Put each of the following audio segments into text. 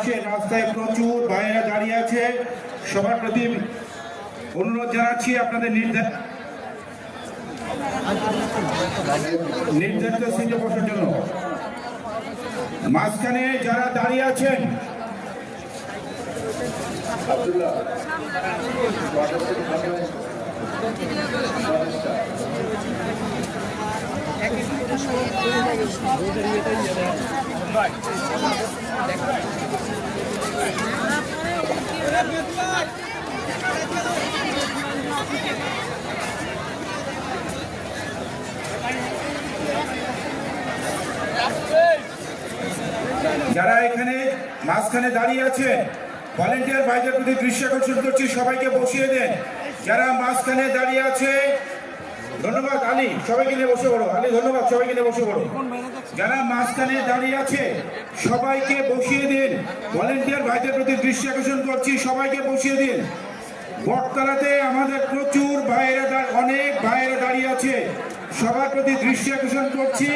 পাশে রাস্তায় প্রচুর ভাইয়েরা দাঁড়িয়ে আছে। সবার প্রতি অনুরোধ জানাচ্ছি আপনাদের নির্ধার নির্ধারিত সিটে বসার জন্য। মাঝখানে যারা দাঁড়িয়ে আছেন যারা এখানে মাঝখানে দাঁড়িয়ে আছে ভলেন্টিয়ার ভাইদের প্রতি দৃশ্য আকর্ষণ করছি, সবাইকে বসিয়ে দেন। যারা মাঝখানে দাঁড়িয়ে আছে ধন্যবাদ, আলী, সবাইকে নিয়ে বসে পড়ো। আলী, ধন্যবাদ, সবাইকে নিয়ে বসে পড়ো। যারা মাঝখানে দাঁড়িয়ে আছে, সবাইকে বসিয়ে দিন। ভলেন্টিয়ার ভাইদের প্রতি দৃষ্টি আকর্ষণ করছি, সবাইকে বসিয়ে দিন। বটতলাতে আমাদের প্রচুর ভাইয়েরা অনেক ভাইয়েরা দাঁড়িয়ে আছে। সবার প্রতি দৃষ্টি আকর্ষণ করছি।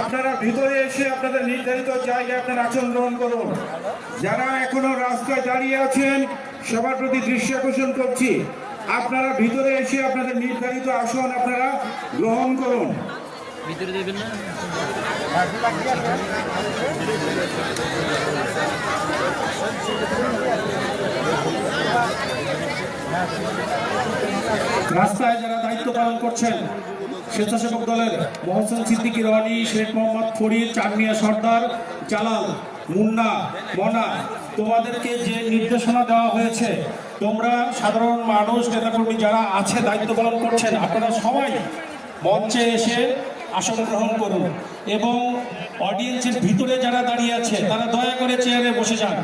আপনারা ভিতরে এসে আপনাদের নির্ধারিত জায়গায় আপনারা আচরণ গ্রহণ করুন। যারা এখনও রাস্তায় দাঁড়িয়ে আছেন, সবার প্রতি দৃষ্টি আকর্ষণ করছি। আপনারা ভিতরে এসে আপনাদের নির্ধারিত আসন আপনারা গ্রহণ করুন। ভিতরে দেবেন না? রাস্তায় যারা দায়িত্ব পালন করছেন স্বেচ্ছাসেবক দলের মহসেন সিদ্দিকী রনি শেখ মোহাম্মদ ফরিদ চাঁদমিয়া সর্দার জালাল মুন্না মনা তোমাদেরকে যে নির্দেশনা দেওয়া হয়েছে তোমরা সাধারণ মানুষ, নেতাকর্মী যারা আছে, দায়িত্ব পালন করছেন, আপনারা সবাই মঞ্চে এসে আসন গ্রহণ করুন এবং অডিয়েন্সের ভিতরে যারা দাঁড়িয়ে আছে, তারা দয়া করে চেয়ারে বসে যান।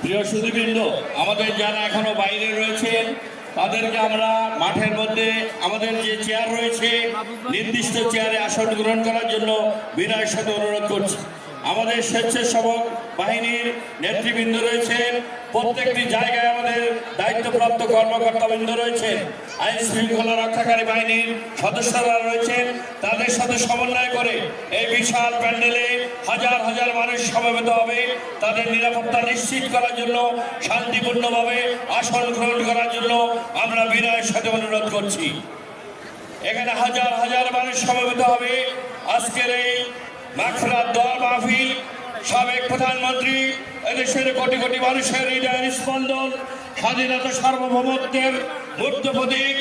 প্রিয় সুদীবৃন্দ আমাদের যারা এখনও বাইরে রয়েছেন তাদেরকে আমরা মাঠের মধ্যে আমাদের যে চেয়ার রয়েছে, নির্দিষ্ট চেয়ারে আসন গ্রহণ করার জন্য বিনয়ের সাথে অনুরোধ করছি। আমাদের স্বেচ্ছাসেবক বাহিনীর নেতৃবৃন্দ রয়েছেন। প্রত্যেকটি জায়গায় আমাদের দায়িত্বপ্রাপ্ত কর্মকর্তাবৃন্দ রয়েছেন। আইন শৃঙ্খলা রক্ষাকারী বাহিনীর সদস্যরা রয়েছেন। তাদের সাথে সমন্বয় করে এই বিশাল প্যান্ডেলে হাজার হাজার মানুষ সমবেত হবে। তাদের নিরাপত্তা নিশ্চিত করার জন্য, শান্তিপূর্ণভাবে আসন গ্রহণ করার জন্য আমরা বিনয়ের সাথে অনুরোধ করছি। এখানে হাজার হাজার মানুষ সমবেত হবে। আজকের এই মাখরাত দোয়া মাহফিল, সাবেক প্রধানমন্ত্রী, এদেশের কোটি কোটি মানুষের হৃদয়ের স্পন্দন, স্বাধীনতা সার্বভৌমত্বের মূর্ত প্রতীক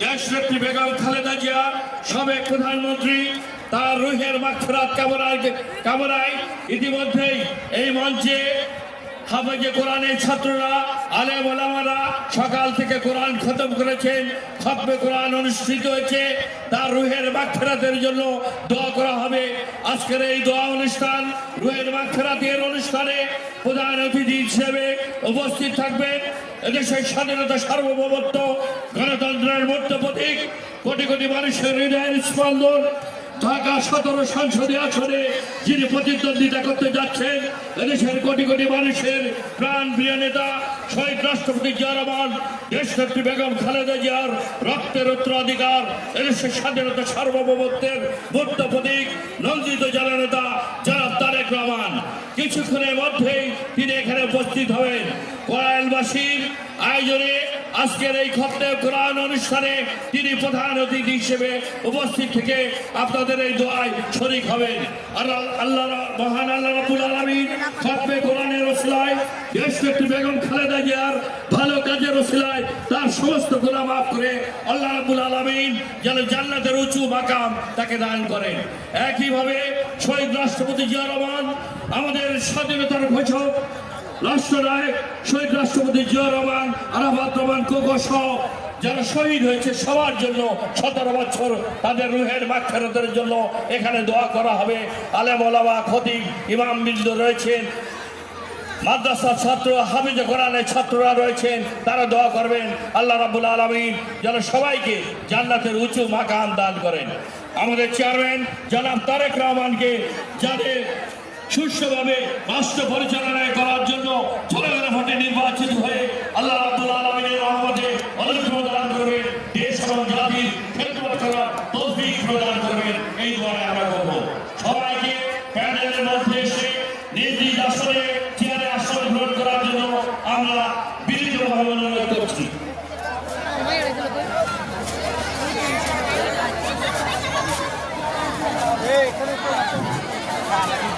দেশনেত্রী বেগম খালেদা জিয়া, সাবেক প্রধানমন্ত্রী, তার রুহের মাখরাত কামনায় কামনায় ইতিমধ্যেই এই মঞ্চে হাফেজে কোরআনের ছাত্ররা, আলে ওলামারা সকাল থেকে কোরআন খতম করেছেন, খতমে কোরআন অনুষ্ঠিত হয়েছে। তার রুহের মাক্ষরাতের জন্য দোয়া করা হবে। আজকের এই দোয়া অনুষ্ঠান রুহের মাক্ষরাতের অনুষ্ঠানে প্রধান অতিথি হিসেবে উপস্থিত থাকবেন। এদেশের স্বাধীনতা সার্বভৌমত্ব, গণতন্ত্রের মূর্ত প্রতীক কোটি কোটি মানুষের হৃদয়ের স্পন্দন ঢাকা সতেরো সংসদীয় আসনে যিনি প্রতিদ্বন্দ্বিতা করতে যাচ্ছেন, এদেশের কোটি কোটি মানুষের প্রাণ প্রিয় নেতা, শহীদ রাষ্ট্রপতি জিয়া রহমান, দেশনেত্রী বেগম খালেদা জিয়ার রক্তের উত্তরাধিকার, এদেশের স্বাধীনতা সার্বভৌমত্বের মূর্ত প্রতীক, নন্দিত জননেতা জনাব তারেক রহমান। কিছুক্ষণের মধ্যেই তিনি এখানে উপস্থিত হবেন। কোরআনবাসীর আয়োজনে আজকের এই খতনে কোরআন অনুষ্ঠানে তিনি প্রধান অতিথি হিসেবে উপস্থিত থেকে আপনাদের এই দোয়ায় শরিক হবেন। আল্লাহ মহান আল্লাহ রাব্বুল আলামিন খতমে কোরআনের ওসিলায় দেশনেত্রী বেগম খালেদা জিয়ার ভালো কাজের ওসিলায় তার সমস্ত গুনাহ মাফ করে আল্লাহ রাব্বুল আলামিন যেন জান্নাতের উঁচু মাকাম তাকে দান করেন। একইভাবে শহীদ রাষ্ট্রপতি জিয়া রহমান, আমাদের স্বাধীনতার ঘোষক রাষ্ট্রনায়ক, শহীদ রাষ্ট্রপতি জিয়া রহমান, আরাফাত রহমান কোকো যারা শহীদ হয়েছে সবার জন্য সতেরো বছর তাদের রুহের মাক্ষরতের জন্য এখানে দোয়া করা হবে। আলেম ওলামা খতিব ইমাম বিন্দু রয়েছেন, মাদ্রাসার ছাত্র হাফিজ কোরআনের ছাত্ররা রয়েছেন, তারা দোয়া করবেন। আল্লাহ রাবুল আলমিন যেন সবাইকে জান্নাতের উঁচু মাকাম দান করেন। আমাদের চেয়ারম্যান জনাব তারেক রহমানকে যাদের সুষ্ঠুভাবে রাষ্ট্র পরিচালনায় করার জন্য ছোটবেলা ভোটে নির্বাচিত হয়ে আল্লাহ আব্দুল আলমিনের রহমতে অনেক প্রদান করবেন দেশ এবং জাতির ক্ষেত্র করার তসবিক প্রদান করবেন। এই দ্বারা আমরা করব। সবাইকে প্যানেলের মধ্যে এসে নির্দিষ্ট আসনে চেয়ারে আসন গ্রহণ করার জন্য আমরা বিনীতভাবে অনুরোধ করছি। Hey, come on, come on.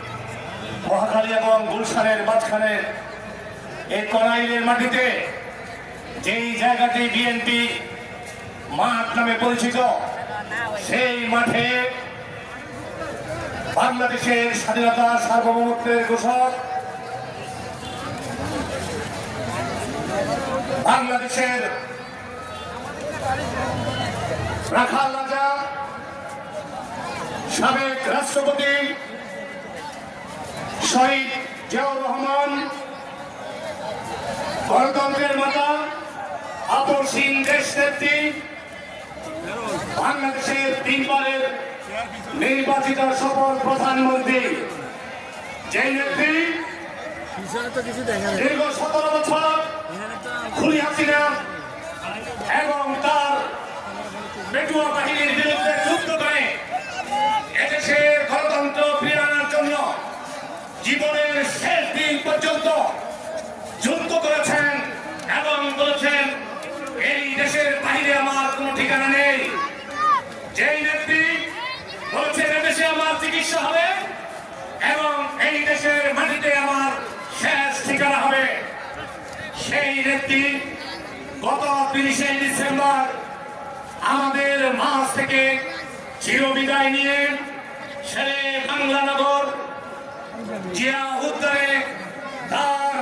Mohakhali এবং গুলশানের মাঝখানে এই করাইলের মাটিতে যেই জায়গাটি বিএনপি মাঠ নামে পরিচিত, সেই মাঠে বাংলাদেশের স্বাধীনতা সার্বভৌমত্বের ঘোষক, বাংলাদেশের রাখাল রাজা, সাবেক রাষ্ট্রপতি শহীদ জিয়াউর রহমান, গণতন্ত্রের মাতা আপসীন দেশ নেত্রী, বাংলাদেশের তিনবারের নির্বাচিত সফল প্রধানমন্ত্রী। যে নেত্রী দীর্ঘ সতেরো বছর খুলি হাসিনা এবং তার পেটুয়া বাহিনীর বিরুদ্ধে যুদ্ধ জীবনের শেষ দিন পর্যন্ত যুদ্ধ করেছেন এবং বলেছেন, এই দেশের বাইরে আমার কোনো ঠিকানা নেই। যেই নেত্রী বলছেন এদেশে আমার চিকিৎসা হবে এবং এই দেশের মাটিতে আমার শেষ ঠিকানা হবে। সেই নেত্রী গত তিরিশে ডিসেম্বর আমাদের মাস থেকে চিরবিদায় নিয়ে ছেলে বাংলানগর জিয়া উদ্যানে তার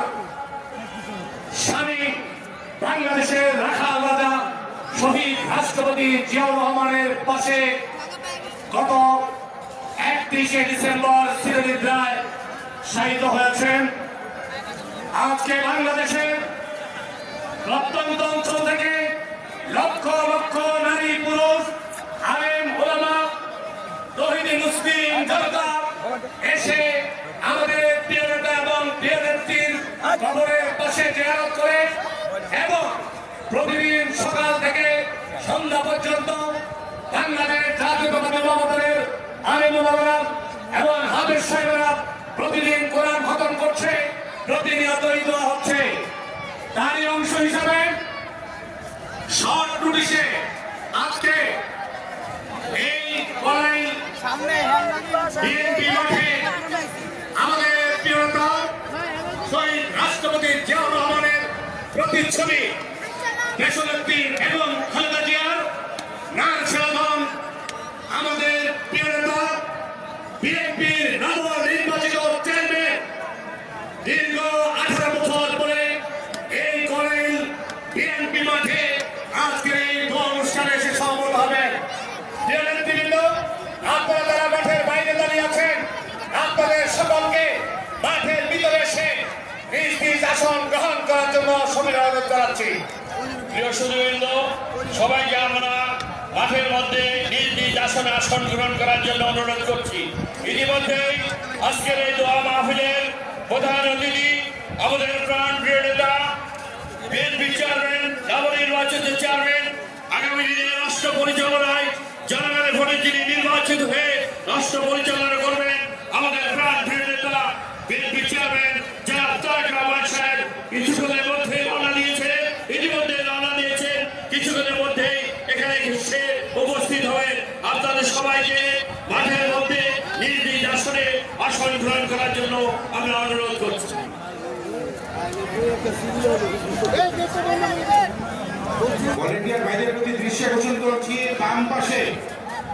স্বামী বাংলাদেশের রাখা রাজা শহীদ রাষ্ট্রপতি জিয়াউর রহমানের পাশে গত একত্রিশে ডিসেম্বর চিরনিদ্রায় শায়িত হয়েছেন। আজকে বাংলাদেশের প্রত্যন্ত অঞ্চল থেকে লক্ষ লক্ষ নারী, পুরুষ, আলেম, ওলামা তহিদি মুসলিম, জনতা এসে আমাদের প্রিয় নেতা এবং প্রিয় নেত্রীর কবরের পাশে জিয়ারত করে এবং প্রতিদিন সকাল থেকে সন্ধ্যা পর্যন্ত বাংলাদেশ জাতীয়তাবাদী দলের আলেম এবং হাফেজ সাহেবেরা প্রতিদিন কোরআন খতম করছে প্রতিনিয়ত দোয়া হচ্ছে। তারই অংশ হিসাবে শর্ট নোটিশে আজকে এই কলাই বিএনপি প্রতিচ্ছবি দেশনেত্রী সবাইকে আমরা মাঠের মধ্যে নিজ নিজ আসনে আসন গ্রহণ করার জন্য অনুরোধ করছি। ইতিমধ্যেই আজকের এই দোয়া মাহফিলের প্রধান অতিথি, আমাদের প্রাণ প্রিয় নেতা, বিএনপি চেয়ারম্যান, নবনির্বাচিত চেয়ারম্যান, আগামী দিনে রাষ্ট্র পরিচালনায় জনগণের ভোটে যিনি নির্বাচিত হয়ে রাষ্ট্র পরিচালনা করবেন, আমাদের প্রাণ প্রিয় নেতা, বিএনপি চেয়ারম্যান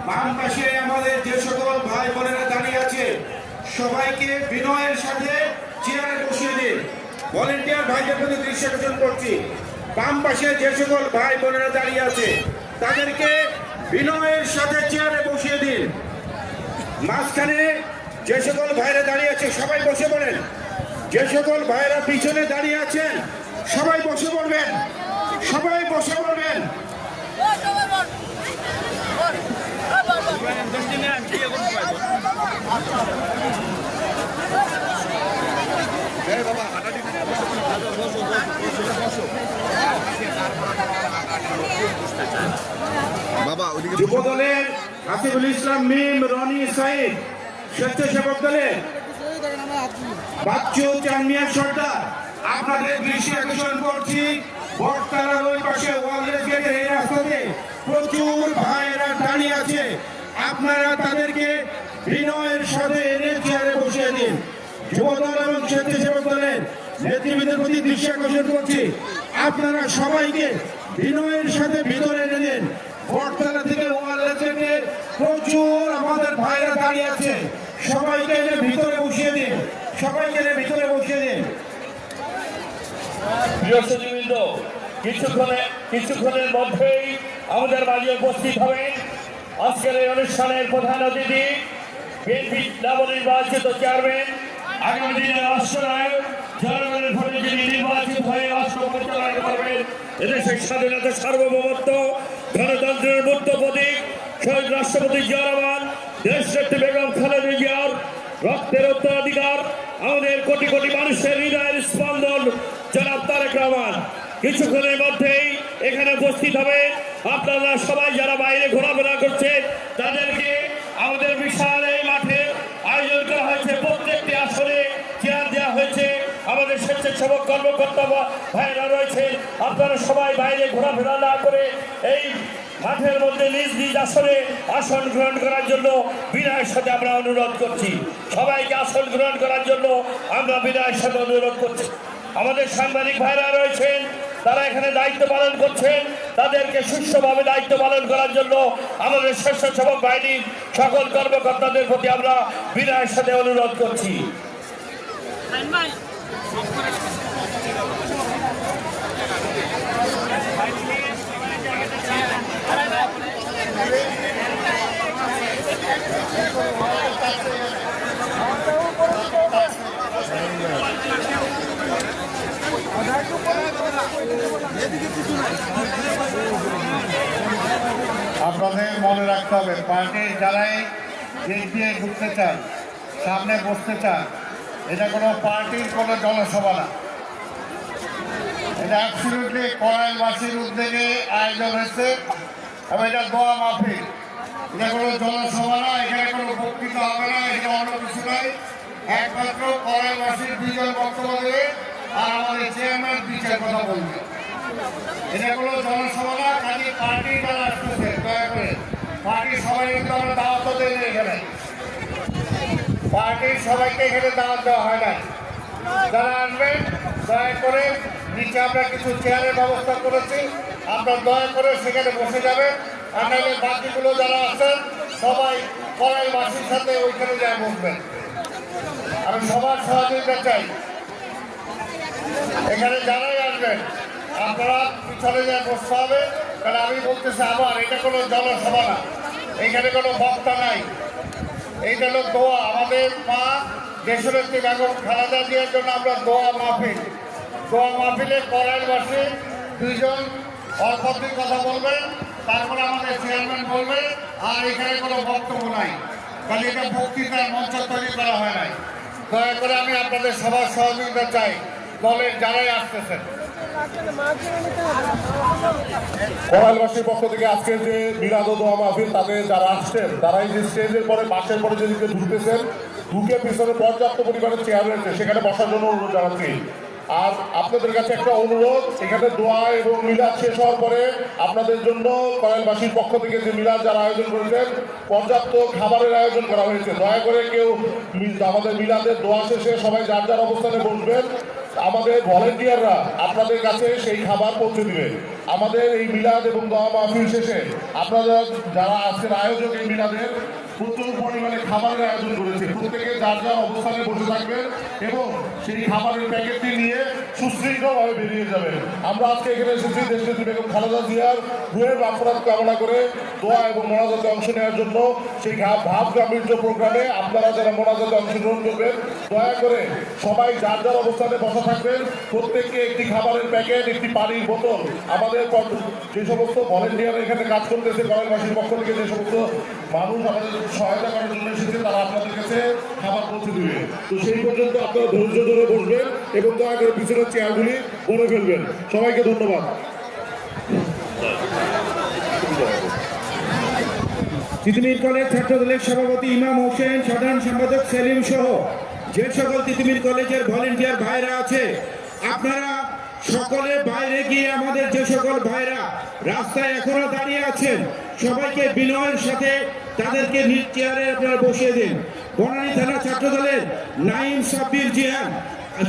বাম পাশে? আমাদের যে সকল ভাই বোনেরা দাঁড়িয়ে আছে, সবাইকে বিনয়ের সাথে চেয়ারে বসিয়ে দিন। ভলেন্টিয়ার ভাইদের প্রতি দৃশ্য আকর্ষণ করছি বাম পাশে যে সকল ভাই বোনেরা দাঁড়িয়ে আছে, তাদেরকে বিনয়ের সাথে চেয়ারে বসিয়ে দিন। মাঝখানে যে সকল ভাইরা দাঁড়িয়ে আছে, সবাই বসে পড়েন। যে সকল ভাইরা পিছনে দাঁড়িয়ে আছেন, সবাই বসে পড়বেন। সবাই বসে পড়বেন। যুব দলের হাসিবুল ইসলাম মিম রনি সাইদ, স্বেচ্ছাসেবক দলের বাচ্চু চানমিয়া সর্দার। আপনাদের দৃষ্টি আকর্ষণ করছি, বটতলার ওই পাশে ওয়ালের গেটের এই রাস্তাতে প্রচুর ভাইয়েরা দাঁড়িয়ে আছে। আপনারা তাদেরকে বিনয়ের সাথে এনে চেয়ারে বসিয়ে দিন। যুবদল এবং স্বেচ্ছাসেবক দলের নেতৃবৃন্দের প্রতি দৃষ্টি আকর্ষণ করছি। আপনারা সবাইকে বিনয়ের সাথে ভিতরে এনে দিন। বটতলা থেকে প্রচুর আমাদের ভাইরা দাঁড়িয়ে আছে। সবাইকে এনে ভিতরে বসিয়ে দিন। সবাইকে এনে ভিতরে বসিয়ে দিন। সুদীবৃন্দ কিছুক্ষণে কিছুক্ষণের মধ্যেই আমাদের মাঝে উপস্থিত হবেন আজকের এই অনুষ্ঠানের প্রধান অতিথি, বিএনপি নবনির্বাচিত চেয়ারম্যান, আগামী দিনের রাষ্ট্রনায়ক, জনগণের ভোটে যিনি নির্বাচিত হয়ে রাষ্ট্র পরিচালনা করবেন, এদেশের স্বাধীনতা সার্বভৌমত্ব গণতন্ত্রের মূর্ত প্রতীক শহীদ রাষ্ট্রপতি জিয়া রহমান দেশ নেত্রী বেগম খালেদা জিয়ার রক্তের উত্তরাধিকার, আমাদের কোটি কোটি মানুষের হৃদয়ের স্পন্দন, জনাব তারেক রহমান। কিছুক্ষণের মধ্যেই এখানে উপস্থিত হবে। আপনারা সবাই যারা বাইরে ঘোরাফেরা করছে তাদেরকে স্বেচ্ছাসেবক কর্মকর্তা ভাইরা রয়েছে আপনারা সবাই বাইরে ঘোরাফেরা না করে এই মাঠের মধ্যে নিজ নিজ আসনে আসন গ্রহণ করার জন্য বিনয়ের সাথে আমরা অনুরোধ করছি। সবাইকে আসন গ্রহণ করার জন্য আমরা বিনয়ের সাথে অনুরোধ করছি। আমাদের সাংবাদিক ভাইরা রয়েছেন, তারা এখানে দায়িত্ব পালন করছেন। তাদেরকে সুষ্ঠুভাবে দায়িত্ব পালন করার জন্য আমাদের স্বেচ্ছাসেবক বাহিনীর সকল কর্মকর্তাদের প্রতি আমরা বিনয়ের সাথে অনুরোধ করছি। আপনাদের মনে রাখতে হবে পার্টির যারাই গেট দিয়ে ঢুকতে চান সামনে বসতে চান এটা কোনো পার্টির কোনো জনসভা না। এটা অ্যাবসলিউটলি করাইলবাসীর উদ্যোগে আয়োজন হয়েছে এবং এটা দোয়া মাহফিল। এটা কোনো জনসভা এখানে কোনো বক্তৃতা হবে না, এখানে অন্য কিছু নয় একমাত্র করাইলবাসীর বিজয় বক্তব্য আর আমাদের চেয়ারম্যান বিচার কথা বলবে। এটা কোনো জনসভা খালি পার্টি যারা আসতেছে, দয়া করে। পার্টির সবাই আমরা দাওয়াত দেই এখানে। পার্টির সবাইকে এখানে দাওয়াত দেওয়া হয় না। যারা দয়া করে নিচে আমরা কিছু চেয়ারের ব্যবস্থা করেছি। আপনার দয়া করে সেখানে বসে যাবেন। আর বাকিগুলো যারা আছেন, সবাই কড়াইবাসীর সাথে ওইখানে যায় বসবেন। আমি সবার সহযোগিতা চাই। এখানে যারাই আসবেন, আপনারা পিছনে যা বসতে হবে। কারণ আমি বলতেছি, আবার এটা কোনো জনসভা না। এখানে কোনো বক্তা নাই। এইটা হলো দোয়া। আমাদের মা দেশনেত্রী বেগম খালেদা জিয়ার জন্য আমরা দোয়া মাহফিল। দোয়া মাহফিলে করাইলবাসী দুইজন অল্পতির কথা বলবেন। তারপরে আমাদের চেয়ারম্যান বলবে, আর এখানে কোনো বক্তব্য নাই। কারণ এটা বক্তৃতার মঞ্চ তৈরি করা হয় নাই। দয়া করে আমি আপনাদের সবার সহযোগিতা চাই। দলের যারাই আসতেছেন। করাইলবাসীর পক্ষ থেকে আজকের যে মিলাদ দোয়া মাহফিল, তাদের যারা আসছেন, তারাই যে স্টেজের পরে, বাসের পরে যেদিকে ঢুকতেছেন, ঢুকে পিছনে পর্যাপ্ত পরিমাণে চেয়ার রয়েছে, সেখানে বসার জন্য অনুরোধ জানাচ্ছি। আর আপনাদের কাছে একটা অনুরোধ, এখানে দোয়া এবং মিলাদ শেষ হওয়ার পরে আপনাদের জন্য কয়েলবাসীর পক্ষ থেকে যে মিলাদ যারা আয়োজন করেছেন, পর্যাপ্ত খাবারের আয়োজন করা হয়েছে। দয়া করে কেউ আমাদের মিলাদের দোয়া শেষে সবাই যার যার অবস্থানে বসবেন, আমাদের ভলেন্টিয়াররা আপনাদের কাছে সেই খাবার পৌঁছে দিবে। আমাদের এই মিলাদ এবং দোয়া মাহফিল শেষে আপনারা যারা আজকের আয়োজক এই মিলাদের প্রচুর পরিমাণে খাবারের আয়োজন করেছে। প্রত্যেকে যার যার অবস্থানে বসে থাকবেন এবং সেই খাবারের প্যাকেটটি নিয়ে সুশৃঙ্খলভাবে বেরিয়ে যাবেন। আমরা আজকে এখানে এসেছি দেশনেত্রী বেগম খালেদা জিয়ার রুহের বাফরাত কামনা করে দোয়া এবং মোনাজাতে অংশ নেওয়ার জন্য সেই ভাব গাম্ভীর্য প্রোগ্রামে আপনারা যারা মোনাজাতে অংশগ্রহণ করবেন, দয়া করে সবাই যার যার অবস্থানে বসা থাকবেন, প্রত্যেককে একটি খাবারের প্যাকেট, একটি পানির বোতল, আমাদের যে সমস্ত ভলেন্টিয়ার এখানে কাজ করতেছে কয়েকবাসীর পক্ষ থেকে যে সমস্ত মানুষ আমাদের সহায়তা করার জন্য এসেছে তারা আপনাদের কাছে খাবার পৌঁছে দিবে। তো সেই পর্যন্ত আপনারা ধৈর্য ধরে বসবেন এবং দয়া করে পিছনের চেয়ারগুলি ভরে ফেলবেন। সবাইকে ধন্যবাদ। তিতুমির কলেজ ছাত্রদলের সভাপতি ইমাম হোসেন, সাধারণ সম্পাদক সেলিম সহ যে সকল তিতুমির কলেজের ভলেন্টিয়ার ভাইরা আছে, আপনারা সকলে বাইরে গিয়ে আমাদের যে সকল ভাইরা রাস্তায় এখনও দাঁড়িয়ে আছেন, সবাইকে বিনয়ের সাথে তাদেরকে নিজ চেয়ারে আপনারা বসিয়ে দিন। বনানী থানা ছাত্র দলের নাইম সাব্বির জিয়ান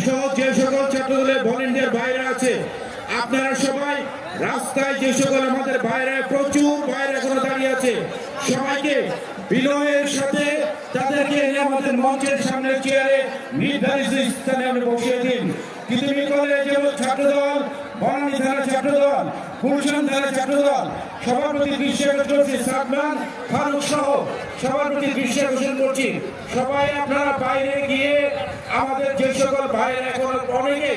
সহ যে সকল ছাত্র দলের ভলেন্টিয়ার ভাইরা আছে, আপনারা সবাই রাস্তায় যে সকল আমাদের বাইরে প্রচুর বাইরে এখনও দাঁড়িয়ে আছে, সবাইকে বিনয়ের সাথে তাদেরকে আমাদের মঞ্চের সামনে চেয়ারে নির্ধারিত স্থানে আমরা বসিয়ে দিন। কিন্তু কলেজ ছাত্রদল, বনানী থানা ছাত্রদল গুলশান থানা ছাত্রদল দৃষ্টি আকর্ষণ করছি সাদমান ফারুক সহ প্রতি দৃষ্টি আকর্ষণ করছি সবাই আপনারা বাইরে গিয়ে আমাদের যে সকল ভাইরা এখন অনেকে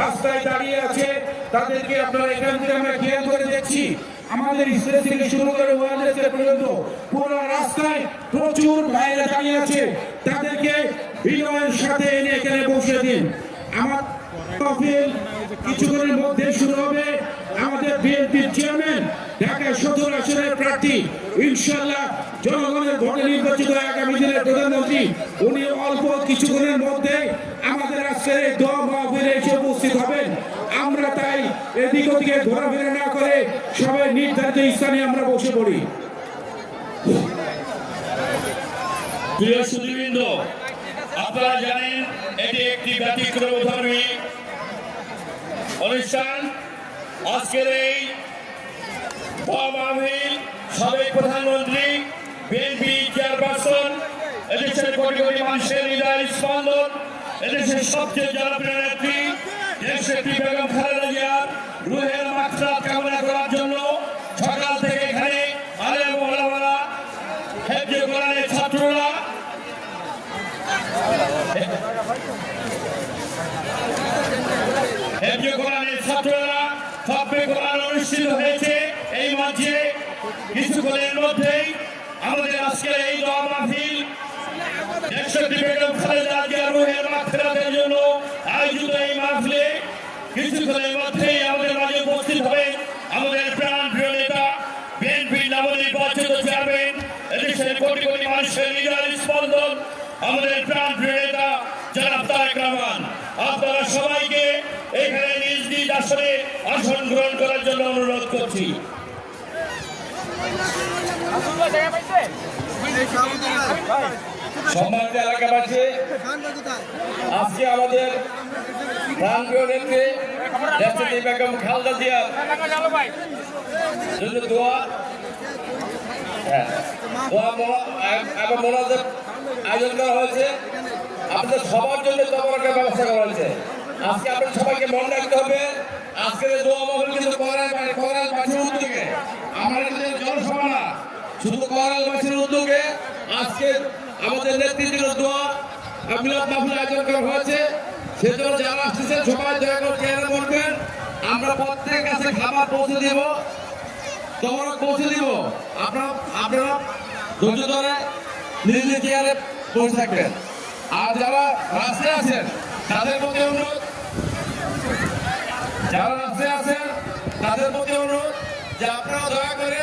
রাস্তায় দাঁড়িয়ে আছে, তাদেরকে আপনারা এখান থেকে আমরা খেয়াল করে দেখছি। আমাদের স্টেজ থেকে শুরু করে ওয়ানডে পর্যন্ত পুরো রাস্তায় প্রচুর ভাইরা দাঁড়িয়ে আছে। তাদেরকে বিনয়ের সাথে এনে এখানে বসিয়ে দিন। কিছুক্ষণের মধ্যে শুরু হবে। আমাদের বিএনপির চেয়ারম্যান ঢাকা সদর আসনের প্রার্থী ইনশাল্লাহ জনগণের ভোটে নির্বাচিত আগামী দিনের প্রধানমন্ত্রী, উনি অল্প কিছুক্ষণের মধ্যে আমাদের আজকের এই দোয়া মাহফিলে এসে উপস্থিত হবেন। আমরা তাই এদিক ওদিকে ঘোরাফেরা না করে সবাই নির্ধারিত স্থানে আমরা বসে পড়ি। প্রিয় সুদীবৃন্দ আপনারা জানেন এটি একটি ব্যতিক্রমধর্মী অনুষ্ঠান আজকের এই সাবেক প্রধানমন্ত্রী, বিএনপি চেয়ারপারসন, এদেশের কোটি কোটি মানুষের হৃদয় স্পন্দন, এদেশের সবচেয়ে জনপ্রিয় নেত্রী, দেশের বেগম খালেদা জিয়ার রুহের মাত্রা কামনা করার জন্য সকাল থেকে এখানে আলেম ওলামারা হেফজে কোরআনের ছাত্ররা হেফজে কোরআনের ছাত্ররা খতমে কোরআন অনুষ্ঠিত হয়েছে এই মঞ্চে কিছুক্ষণের মধ্যেই আমাদের আজকের এই দোয়া মাহফিল দেশটি বেগম খালেদা জিয়া রুহের জন্য আয়োজিত এই মাহফিলে মধ্যেই আমাদের মাঝে উপস্থিত হবেন আমাদের প্রাণ প্রিয় নেতা, বিএনপি নবনির্বাচিত চেয়ারম্যান, এদেশের কোটি কোটি মানুষের হৃদয়ের স্পন্দন আমাদের প্রাণ প্রিয় নেতা আপনারা সবাইকে এখানে নিজ নিজ আসনে আসন গ্রহণ করার জন্য অনুরোধ করছি। সম্মানিত এলাকাবাসী আজকে আমাদের প্রাণপ্রিয় নেত্রী দেশটি বেগম খালদা জিয়ার জন্য হ্যাঁ, মোনা- আয়োজন করা হয়েছে আপনাদের সবার জন্য দোয়ার ব্যবস্থা করা হয়েছে আজকে আপনাদের সবাইকে মনে রাখতে হবে আজকের দোয়া মহল কিন্তু করার করার বাসীর উদ্যোগে আমরা কিন্তু জনসভা না শুধু করালবাসীর উদ্যোগে আজকে আমাদের নেতৃত্বের দোয়া মিলাদ মাহফিল আয়োজন করা হয়েছে। সেজন্য যারা আসতেছেন, সবাই দয়া করে চেয়ারে বলবেন আমরা প্রত্যেকের কাছে খাবার পৌঁছে দেব তোমরা পৌঁছে দিব। আপনারা আপনারা ধৈর্য ধরে নিজ নিজ চেয়ারে বসে থাকবেন। আর যারা রাস্তায় আছেন, তাদের প্রতি অনুরোধ, যারা রাস্তায় আছেন, তাদের প্রতি অনুরোধ যে আপনারা দয়া করে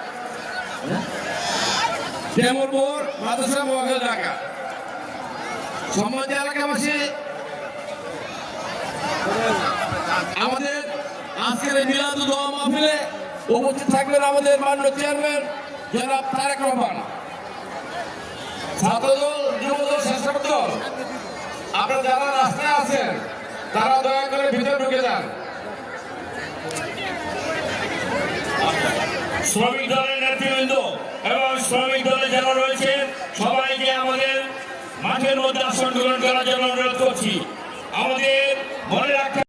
মোড় মাদ্রাসা, মহাখাল, ঢাকা। সম্মানিত এলাকাবাসী, আমাদের আজকের এই মিলাদ দোয়া মাহফিলে উপস্থিত থাকবেন আমাদের মাননীয় চেয়ারম্যান, জনাব তারেক রহমান। ছাত্রদল, যুবদল, স্বেচ্ছাসেবক দল, আপনারা যারা রাস্তায় আছেন তারা দয়া করে ভিতরে ঢুকে যান। শ্রমিক দলের নেতৃবৃন্দ এবং শ্রমিক দলে যারা রয়েছে, সবাইকে আমাদের মাঠের মধ্যে আসন গ্রহণ করার জন্য অনুরোধ করছি। আমাদের মনে রাখতে